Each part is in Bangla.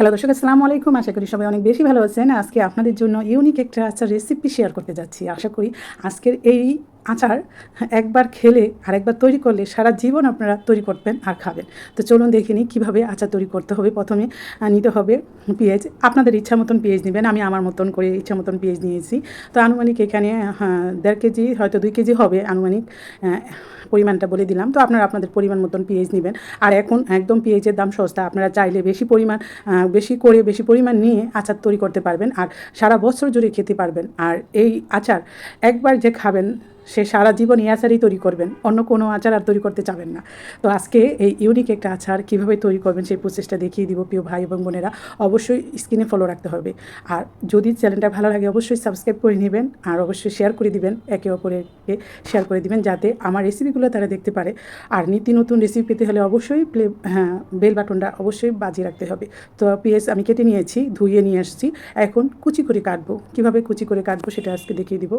হ্যালো দর্শক, আসসালামু আলাইকুম। আশা করি সবাই অনেক বেশি ভালো আছেন। আজকে আপনাদের জন্য ইউনিক একটা আচ্ছা রেসিপি শেয়ার করতে যাচ্ছি। আশা করি আজকের এই আচার একবার খেলে আর একবার তৈরি করলে সারা জীবন আপনারা তৈরি করবেন আর খাবেন। তো চলুন দেখে নিই কীভাবে আচার তৈরি করতে হবে। প্রথমে নিতে হবে পেঁয়াজ। আপনাদের ইচ্ছা মতন পেঁয়াজ নেবেন, আমি আমার মতন করে ইচ্ছা মতন পেঁয়াজ নিয়েছি। তো আনুমানিক এখানে দেড় কেজি, হয়তো দুই কেজি হবে আনুমানিক পরিমাণটা বলে দিলাম। তো আপনারা আপনাদের পরিমাণ মতন পেঁয়াজ নেবেন। আর এখন একদম পেঁয়াজের দাম সস্তা, আপনারা চাইলে বেশি পরিমাণ বেশি করে বেশি পরিমাণ নিয়ে আচার তৈরি করতে পারবেন। আর সারা বছর জুড়ে খেতে পারবেন। আর এই আচার একবার যে খাবেন সে সারা জীবন এই আচারই তৈরি করবেন, অন্য কোনো আচার আর তৈরি করতে চাবেন না। তো আজকে এই ইউনিক একটা আচার কীভাবে তৈরি করবেন সেই প্রসেসটা দেখিয়ে দিব প্রিয় ভাই এবং বোনেরা। অবশ্যই স্ক্রিনে ফলো রাখতে হবে। আর যদি চ্যানেলটা ভালো লাগে, অবশ্যই সাবস্ক্রাইব করে নেবেন আর অবশ্যই শেয়ার করে দিবেন, একে অপরকে শেয়ার করে দিবেন যাতে আমার রেসিপিগুলো তারা দেখতে পারে। আর নিত্য নতুন রেসিপি পেতে হলে অবশ্যই প্লে হ্যাঁ বেল বাটনটা অবশ্যই বাজিয়ে রাখতে হবে। তো পেঁয়াজ আমি কেটে নিয়েছি, ধুয়ে নিয়ে আসছি। এখন কুচি করে কাটবো। কীভাবে কুচি করে কাটবো সেটা আজকে দেখিয়ে দিব।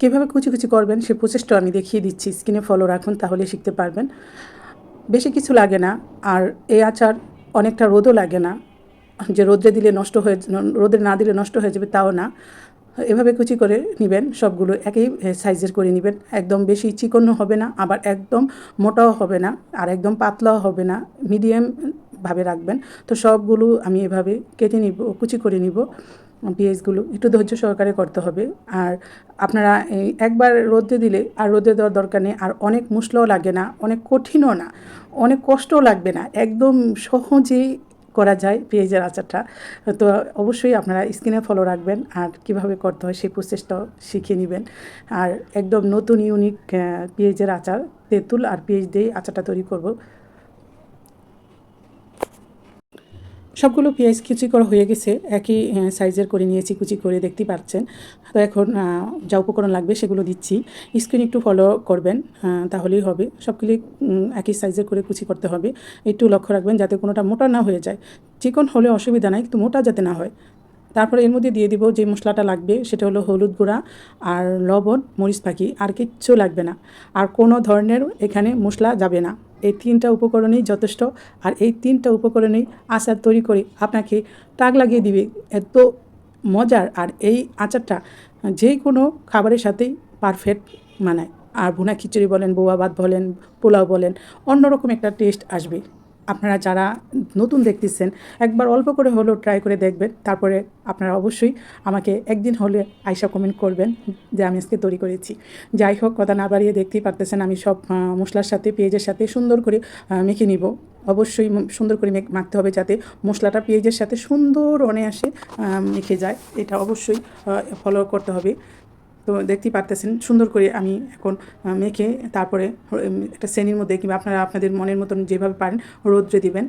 কীভাবে কুচি কুচি করবেন সে প্রচেষ্টা আমি দেখিয়ে দিচ্ছি। স্ক্রিনে ফলো রাখুন, তাহলে শিখতে পারবেন। বেশি কিছু লাগে না, আর এই আচার অনেকটা রোদও লাগে না। যে রোদে দিলে নষ্ট হয়ে, রোদে না দিলে নষ্ট হয়ে যাবে তাও না। এভাবে কুচি করে নেবেন, সবগুলো একই সাইজের করে নেবেন। একদম বেশি চিকনও হবে না, আবার একদম মোটাও হবে না, আর একদম পাতলাও হবে না। মিডিয়াম ভাবে রাখবেন। তো সবগুলো আমি এভাবে কেটে নিব, কুচি করে নিব। পেঁয়াজগুলো একটু ধৈর্য সহকারে করতে হবে। আর আপনারা একবার রোদে দিলে আর রোদে দেওয়ার দরকার নেই, আর অনেক মশলাও লাগে না, অনেক কঠিনও না, অনেক কষ্টও লাগবে না, একদম সহজেই করা যায় পেঁয়াজের আচারটা। তো অবশ্যই আপনারা স্ক্রিনে ফলো রাখবেন, আর কীভাবে করতে হয় সেই প্রসেসটাও শিখে নেবেন। আর একদম নতুন ইউনিক পেঁয়াজের আচার, তেঁতুল আর পেঁয়াজ দিয়ে আচারটা তৈরি করব। সবগুলো পেঁয়াজ কুচি করা হয়ে গেছে, একই সাইজের করে নিয়েছি, কুচি করে দেখতে পাচ্ছেন। তো এখন যা উপকরণ লাগবে সেগুলো দিচ্ছি। স্ক্রিন একটু ফলো করবেন তাহলেই হবে। সবগুলি একই সাইজের করে কুচি করতে হবে। একটু লক্ষ্য রাখবেন যাতে কোনোটা মোটা না হয়ে যায়। চিকন হলে অসুবিধা নাই, কিন্তু মোটা যাতে না হয়। তারপরে এর মধ্যে দিয়ে দিব যে মশলাটা লাগবে, সেটা হলো হলুদ গুঁড়া আর লবণ, মরিচ পাখি। আর কিচ্ছু লাগবে না। আর কোনো ধরনের এখানে মশলা যাবে না। এই তিনটা উপকরণেই যথেষ্ট। আর এই তিনটা উপকরণেই আচার তৈরি করে আপনাকে টাক লাগিয়ে দিবে। এত মজার। আর এই আচারটা যে কোনো খাবারের সাথেই পারফেক্ট মানায়। আর ভুনা খিচুড়ি বলেন, বোয়া ভাত বলেন, পোলাও বলেন, অন্যরকম একটা টেস্ট আসবে। আপনারা যারা নতুন দেখতেছেন একবার অল্প করে হলেও ট্রাই করে দেখবেন তারপরে আপনারা অবশ্যই আমাকে একদিন হলে আইসা কমেন্ট করবেন যে আমি আজকে তৈরি করেছি। যাই হোক কথা না বাড়িয়ে দেখতেই পারতেছেন আমি সব মশলার সাথে পেঁয়াজের সাথে সুন্দর করে মেখে নিব। অবশ্যই সুন্দর করে মেখ- মাখতে হবে যাতে মশলাটা পেঁয়াজের সাথে সুন্দর অনায়াসে আহ, মেখে যায়। এটা অবশ্যই ফলো করতে হবে। তো দেখতেই পারতেছেন, সুন্দর করে আমি এখন মেখে তারপরে একটা শ্রেণির মধ্যে কিংবা আপনারা আপনাদের মনের মতন যেভাবে পারেন রোদ্রে দিবেন।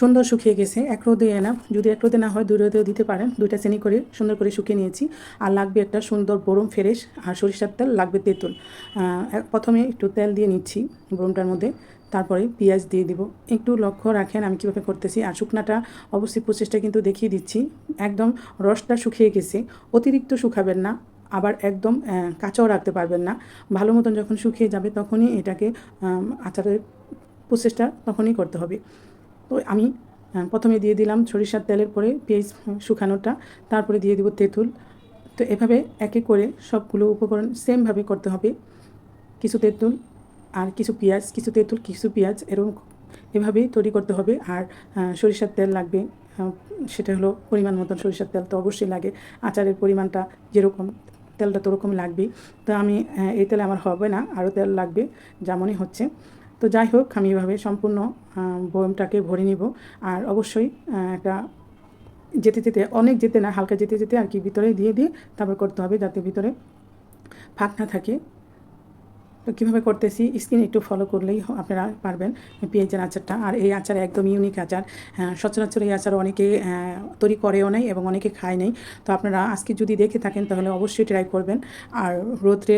সুন্দর শুকিয়ে গেছে, এক রোদে এনা, যদি এক রোদে না হয় দুই রোদেও দিতে পারেন, দুইটা শ্রেণি করে সুন্দর করে শুকিয়ে নিয়েছি। আর লাগবে একটা সুন্দর বরম ফ্রেশ আর সরিষার তেল, লাগবে তেঁতুল। প্রথমে একটু তেল দিয়ে নিচ্ছি বরমটার মধ্যে, তারপরে পেঁয়াজ দিয়ে দিব। একটু লক্ষ্য রাখেন আমি কীভাবে করতেছি, আর শুকনাটা অবশ্যই প্রচেষ্টা কিন্তু দেখিয়ে দিচ্ছি। একদম রসটা শুকিয়ে গেছে, অতিরিক্ত শুকাবেন না। আবার একদম কাঁচাও রাখতে পারবেন না। ভালো মতন যখন শুকিয়ে যাবে তখনই এটাকে আচারের প্রসেসটা তখনই করতে হবে। তো আমি প্রথমে দিয়ে দিলাম সরিষার তেলের পরে পেঁয়াজ শুকানোটা, তারপরে দিয়ে দিব তেঁতুল। তো এভাবে একে করে সবগুলো উপকরণ সেমভাবে করতে হবে। কিছু তেঁতুল আর কিছু পেঁয়াজ, কিছু তেঁতুল, কিছু পেঁয়াজ এরকম এভাবেই তৈরি করতে হবে। আর সরিষার তেল লাগবে সেটা হলো পরিমাণ মতন সরিষার তেল তো অবশ্যই লাগে। আচারের পরিমাণটা যেরকম তেলটা তো ওরকম লাগবেই। তো আমি এই তেলে আমার হবে না, আরও তেল লাগবে, যেমনই হচ্ছে। তো যাই হোক, আমি এভাবে সম্পূর্ণ বয়মটাকে ভরে নিব। আর অবশ্যই একটা যেতে যেতে, অনেক যেতে না, হালকা যেতে যেতে আর কি ভিতরে দিয়ে দিয়ে তারপর করতে হবে, যাতে ভিতরে ফাঁক না থাকে। তো কীভাবে করতেছি? স্ক্রিন একটু ফলো করলেই আপনারা পারবেন পেঁয়াজের আচারটা। আর এই আচার একদম ইউনিক আচার। আহ, সচরাচর এই আচার অনেকে তৈরি করেও নেই এবং অনেকে খায় নেই। তো আপনারা আজকে যদি দেখে থাকেন তাহলে অবশ্যই ট্রাই করবেন। আর রোদ্রে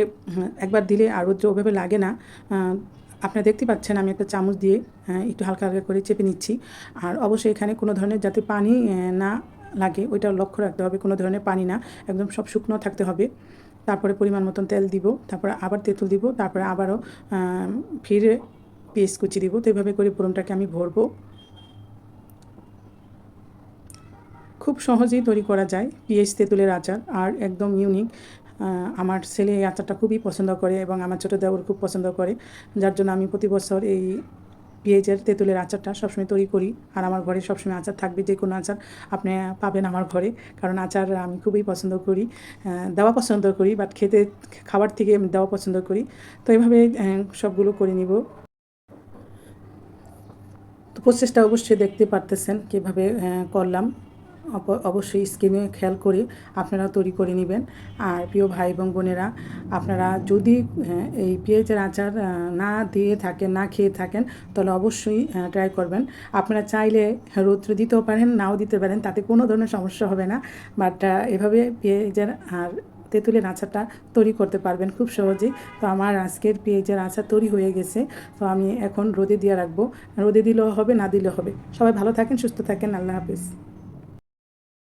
একবার দিলে আর রোদ্রে ওভাবে লাগে না। আপনারা দেখতে পাচ্ছেন আমি একটা চামচ দিয়ে একটু হালকা হালকা করে চেপে নিচ্ছি। আর অবশ্যই এখানে কোনো ধরনের যাতে পানি না লাগে ওইটা লক্ষ্য রাখতে হবে। কোনো ধরনের পানি না। একদম সব শুকনো থাকতে হবে। তারপরে পরিমাণ মতন তেল দিব, তারপরে আবার তেঁতুল দিব, তারপরে আবারও ফিরে পেস্ট কুচি দিব। তো এভাবে করে পোড়নটাকে আমি ভরবো। খুব সহজেই তৈরি করা যায় পিএইচ তেঁতুলের আচার আর একদম ইউনিক আমার ছেলে এই আচারটা খুবই পছন্দ করে এবং আমার ছোটো দেওর খুব পছন্দ করে। যার জন্য আমি প্রতি বছর এই পেঁয়াজের তেঁতুলের আচারটা সবসময় তৈরি করি। আর আমার ঘরে সবসময় আচার থাকবে, যে কোনো আচার আপনি পাবেন আমার ঘরে। কারণ আচার আমি খুবই পছন্দ করি দেওয়া পছন্দ করি বাট খেতে, খাবার থেকে দেওয়া পছন্দ করি। তো এইভাবে সবগুলো করে নিব। তো প্রসেসটা অবশ্যই দেখতে পারতেছেন কীভাবে করলাম। অবশ্যই স্কিমে খেয়াল করে আপনারা তৈরি করে নেবেন। আর প্রিয় ভাই এবং বোনেরা, আপনারা যদি এই পেঁয়াজের আচার না দিয়ে থাকেন, না খেয়ে থাকেন, তাহলে অবশ্যই ট্রাই করবেন। আপনারা চাইলে রৌদ্র দিতেও পারেন, নাও দিতে পারেন, তাতে কোনো ধরনের সমস্যা হবে না। বাট এভাবে পেঁয়াজের আর তেঁতুলের আচারটা তৈরি করতে পারবেন খুব সহজেই। তো আমার আজকের পেঁয়াজের আচার তৈরি হয়ে গেছে। তো আমি এখন রোদে দিয়ে রাখব। রোদে দিলেও হবে, না দিলেও হবে। সবাই ভালো থাকেন, সুস্থ থাকেন। আল্লাহ হাফিজ।